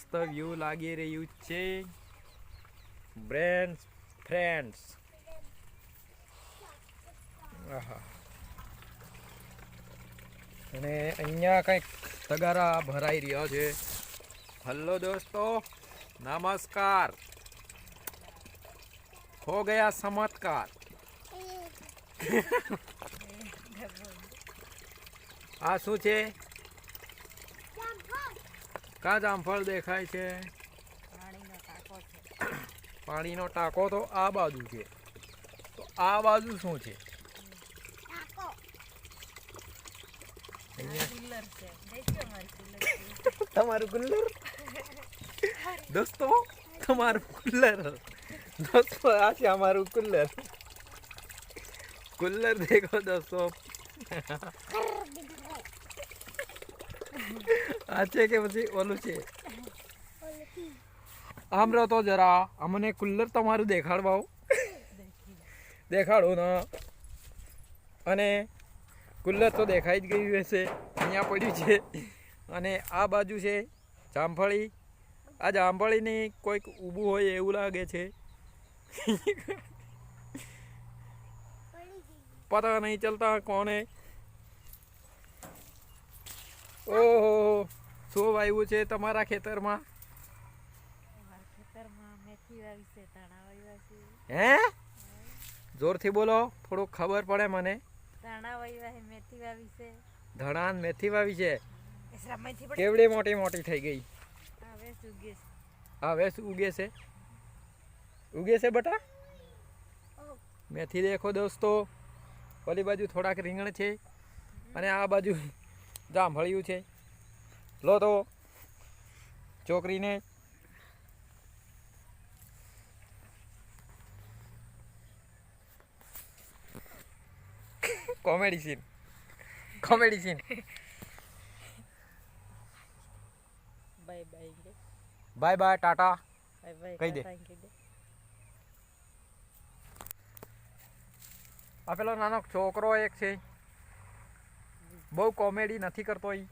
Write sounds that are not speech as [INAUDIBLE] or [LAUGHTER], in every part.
મસ્ત વ્યૂ લાગી રહ્યું છે. બ્રેન્ડ ફ્રેન્ડ્સ અને અહીંયા કંઈક તગારા ભરાઈ રહ્યા છે. હલો દોસ્તો નમસ્કાર. હો ગયા ચમત્કાર. [LAUGHS] આ શું છે? કા જામફળ દેખાય છે. પાણીનો ટાંકો છે. પાણીનો ટાંકો તો આ બાજુ છે. તો આ બાજુ શું છે? કુલર તમારું કુલ્લર દોસ્તો તમારું કુલ્લર દોસ્તો આ છે અમારું કુલ્લર કુલ્લર દેખો દોસ્તો. આ છે કે પછી ઓલું છે? આમ તો જરા, અમને કુલ્લર તમારું દેખાડવાઓ. દેખાડો ને. અને કુલ્લર તો દેખાઈ જ ગયું હશે, અહીંયા પડ્યું છે. અને આ બાજુ છે જામફળી. આ જામફળીની કોઈક ઊભું હોય એવું લાગે છે. પતા નહીં ચલતા કોને ઓહો. શું વાવ્યું છે તમારા ખેતરમાં? હે? જોરથી બોલો થોડુંક ખબર પડે મને. ધણા મેથી વાવી છે. કેવડી મોટી મોટી થઈ ગઈ? હવે શું ઉગે છે. ઉગે છે? બટા? મેથી દેખો દોસ્તો ઓલી બાજુ થોડાક રીંગણ છે અને આ બાજુ જાંભળ્યું છે. લો તો. છોકરીને comedy scene. Comedy scene. Bye bye bye bye tata. કહી દે. આ પેલો નાનો છોકરો એક છે. બહુ કોમેડી નથી કરતો ઈ.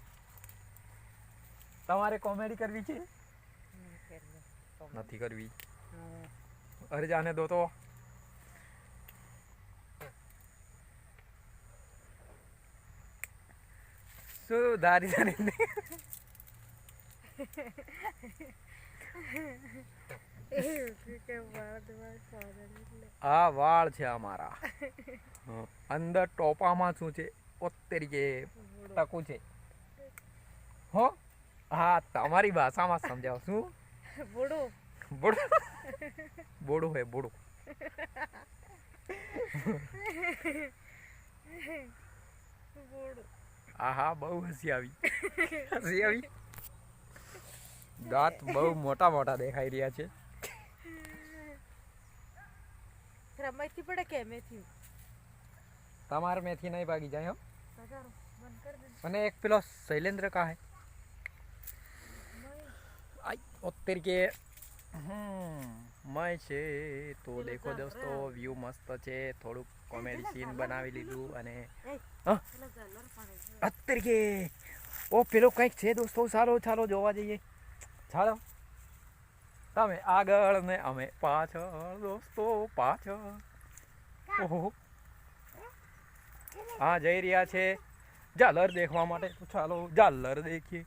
તમારે કોમેડી કરવી છે. નથી કરવી. અરે જાને દો તો. શું ધારી ધારી કે કે આ વાળ છે અમારા. [LAUGHS] અંદર ટોપામાં શું છે? ઓત્તેરી ટકું છે. હો? હા તમારી ભાષામાં સમજાવો. શું? બોડો. બોડું? બોડું હે બોડું. બોડો. આહા બહુ હસી આવી. હસી આવી? દાંત બહુ મોટા મોટા દેખાઈ રહ્યા છે. રમાઈથી પડે કે મેથી? તમારે મેથી નહીં ભાગી જાય હો. અને એક પેલો શૈલેન્દ્ર કા હે. આઈ ઓત્તેર કે હમ. મય છે તો દેખો દોસ્તો વ્યૂ મસ્ત છે થોડુંક કોમેડી સીન બનાવી લીધું અને. અત્તર કે ઓ પેલો કંઈક છે દોસ્તો ચાલો ચાલો જોવા જઈએ. ચાલો. તમે આગળ ને અમે પાછળ દોસ્તો પાછળ. ઓહો. હા? જઈ રહ્યા છે. ઝાલર દેખવા માટે. તો ચાલો ઝાલર દેખીએ.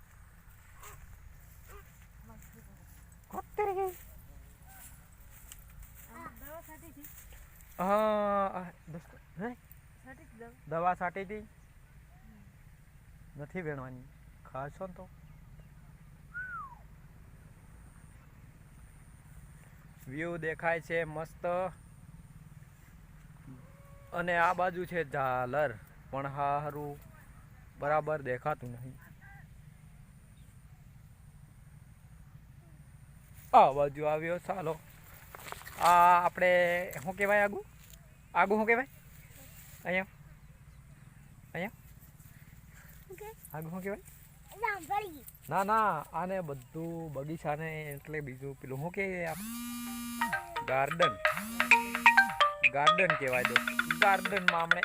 દવા છાંટી હતી? નથી વેણવાની. ખાશો તો. વ્યૂ દેખાય છે મસ્ત. અને આ બાજુ છે ઝાલર. પણ હારું. બરાબર દેખાતું નહીં. આ બાજુ આવ્યો, ચાલો. આ આપણે, શું કહેવાય આગું? આગું શું કહેવાય? અહીંયા. અહીંયા. આગું શું કહેવાય? ના ના, આને બધું બગીચાને એટલે બીજું પેલું શું કે ગાર્ડન. ગાર્ડન કહેવાય તો. ગાર્ડનમાં આપણે,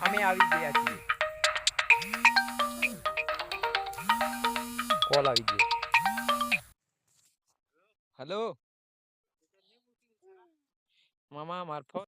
અમે આવી ગયા છીએ. કોલ આવી ગયો. হ্যালো? মামা আমার ফোন